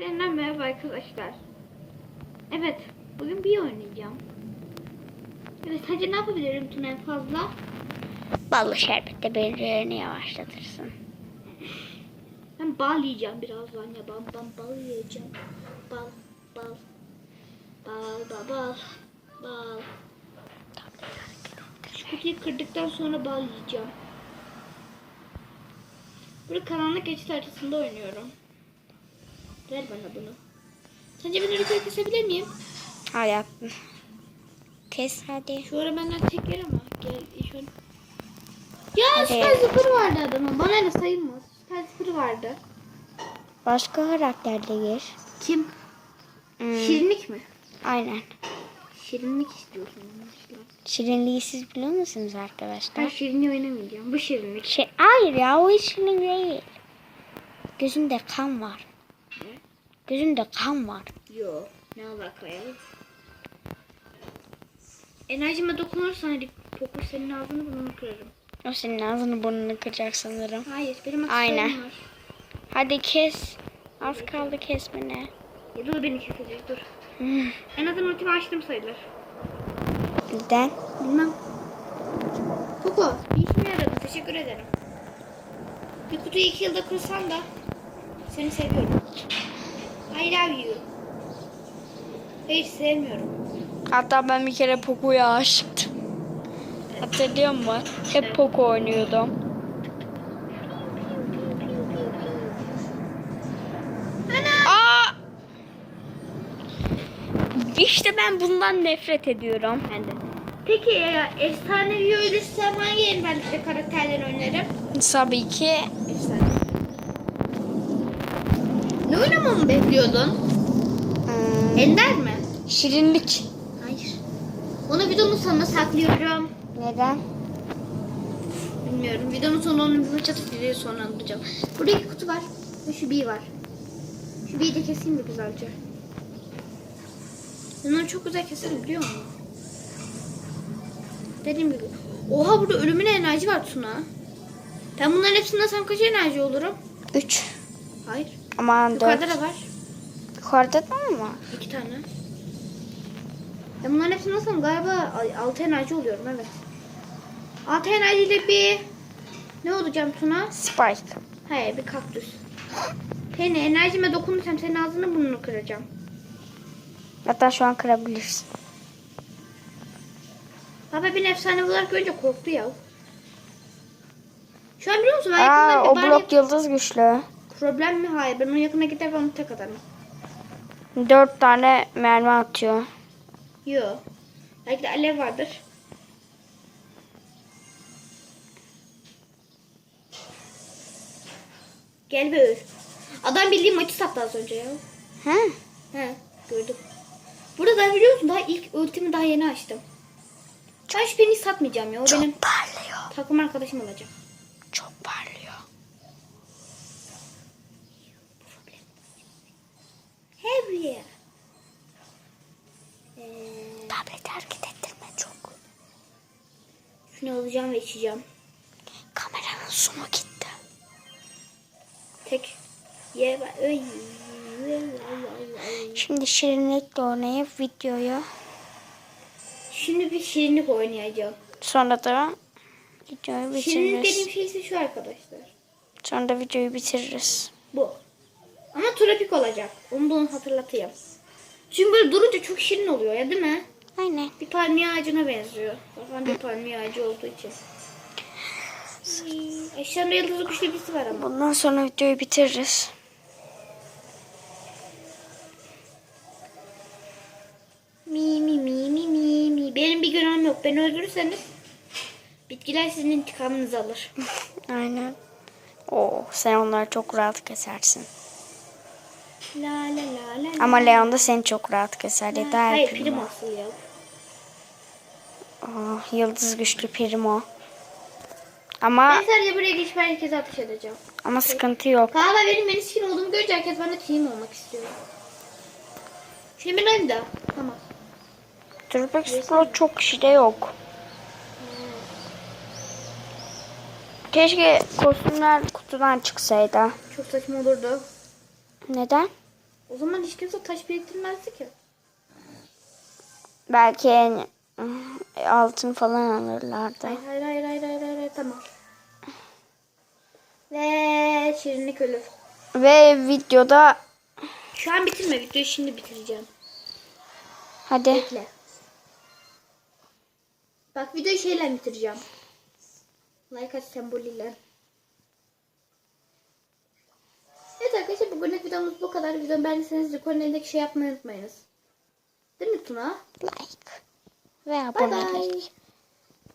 Yeniden merhaba arkadaşlar. Evet, bugün bir oynayacağım. Evet, sence ne yapabilirim Tuna en fazla? Ballı şerbetle birilerini yavaşlatırsın. Ben bal yiyeceğim birazdan ya. Ben, ben bal yiyeceğim. Bal, bal. Bal, bal, bal. Bal. Kutuyu kırdıktan sonra bal yiyeceğim. Burada karanlık geçit haritasında oynuyorum. Ver bana bunu. Sence beni yukarı kesebilir miyim? Hayatım. Kes hadi. Şu ara benden tek yer ama. Gel an. Ya Hadi. süper sıfır vardı adamın. Bana ne sayılmaz. Süper sıfır vardı. Başka karakterle gir. Kim? Hmm, Şirinlik mi? Aynen. Şirinlik istiyorsun. Şirinliği siz biliyor musunuz Ben arkadaşlar? şirinliği oynamayacağım. Bu şirinlik. Şey, hayır ya o şirinlik değil. Gözünde kan var. Gözünde kan var. Yo. Ne alaka ya? Enerjime dokunursan hadi pokur senin ağzını burnunu kırarım. O senin ağzını burnunu kıracak sanırım. Hayır benim Aynen. aksesuarım var. Hadi kes. Az kaldı kesmene. Ya dur beni kesecek dur. Hmm, En azından ultimi açtım sayılır. Neden? Bilmem. Koko bir işime yaradı. Teşekkür ederim. Bir kutuyu iki yılda kırsan da seni seviyorum. I love you. Hayır sevmiyorum. Hatta ben bir kere Poco'ya aşıktım. Hatırlıyor musun? Hep Poco oynuyordum. Aa! İşte ben bundan nefret ediyorum. Ben de. Peki ya efsanevi ölürsem hangi envanterde karakterleri oynarım? Tabii ki Efsane. Ne oynamamı bekliyordun? hmm, Ender mi? şirinlik. Hayır. Onu videonun sonuna saklıyorum. Neden? Bilmiyorum. Videonun sonunda onu bir çatıp videoyu sonra anlatacağım. Burada iki kutu var. Ve şu bir var. Şu bir de keseyim mi güzelce? Ben onu çok güzel keserim biliyor musun? Dediğim gibi. Oha burada ölümüne enerji var Tuna. Ben bunların hepsinden sen kaç enerji olurum? 3. Hayır. Aman Yukarıda 4. da var. Yukarıda da mı var? İki tane. Ben bunların hepsini nasıl galiba 6 enerji oluyorum evet. 6 enerjiyle bir ne olacağım Tuna? Spike. Hayır bir kaktüs. Penny enerjime dokunursam senin ağzını burnunu kıracağım. Hatta şu an kırabilirsin. Baba beni efsane olarak görünce korktu ya. Şu an biliyor musun? Ben Aa, o bir blok yıldız güçlü. Problem mi? Hayır. Ben onun yakına gider ve onu tek atarım. 4 tane mermi atıyor. Yo. Belki de alev vardır. Gel be öl. Adam bildiğim maçı sattı az önce ya. Hı? He gördüm. Burada da biliyor musun daha ilk ultimi daha yeni açtım. Ben şu beni satmayacağım ya. O benim parlıyor. takım arkadaşım olacak. Çok parlıyor. Harry. Ee, Tableti hareket ettirme çok. şunu alacağım ve içeceğim. Kameranın sumu gitti. Tek. Ye öy. Şimdi şirinlikle oynayıp videoyu Şimdi bir şirinlik oynayacağım. sonra da videoyu Şirinlik dediğim bitiririz. şey ise şu arkadaşlar. Sonra da videoyu bitiririz. Bu. Ama tropik olacak. Onu da onu hatırlatayım. Çünkü böyle durunca çok şirin oluyor ya değil mi? Aynen. Bir palmiye ağacına benziyor. Zaten bir palmiye ağacı olduğu için. Eşyanın yıldızı güçlü birisi var ama. Bundan sonra videoyu bitiririz. Mi mi mi mi mi mi. Benim bir günahım yok. Beni öldürürseniz bitkiler sizin intikamınızı alır. Aynen. Oo, sen onları çok rahat kesersin. La la la la. Ama Leon da seni çok rahat keser. Da Hayır Primo. prim asıl ya. Oh, yıldız güçlü Primo. Ama Ben sadece buraya geçip herkese ateş edeceğim. ama sıkıntı yok. Galiba benim Meniskin olduğumu görünce herkes bana team olmak istiyor. Şimdi ben de. Tamam. Turbex Pro çok kişide yok. Keşke kostümler kutudan çıksaydı. Çok saçma olurdu. Neden? O zaman hiç kimse taş biriktirmezdi ki. Belki en- altın falan alırlardı. Hayır hayır hayır hayır hayır, hayır, hayır. tamam. Ve şirinlik ölür. Ve videoda Şu an bitirme videoyu şimdi bitireceğim. hadi Bekle. Bak videoyu şeyle bitireceğim. Like at sembolüyle. Evet arkadaşlar bugünlük videomuz bu kadar. Videomu beğendiyseniz elindeki şey yapmayı unutmayınız. Değil mi Tuna? like ve Bye abonelik. bye.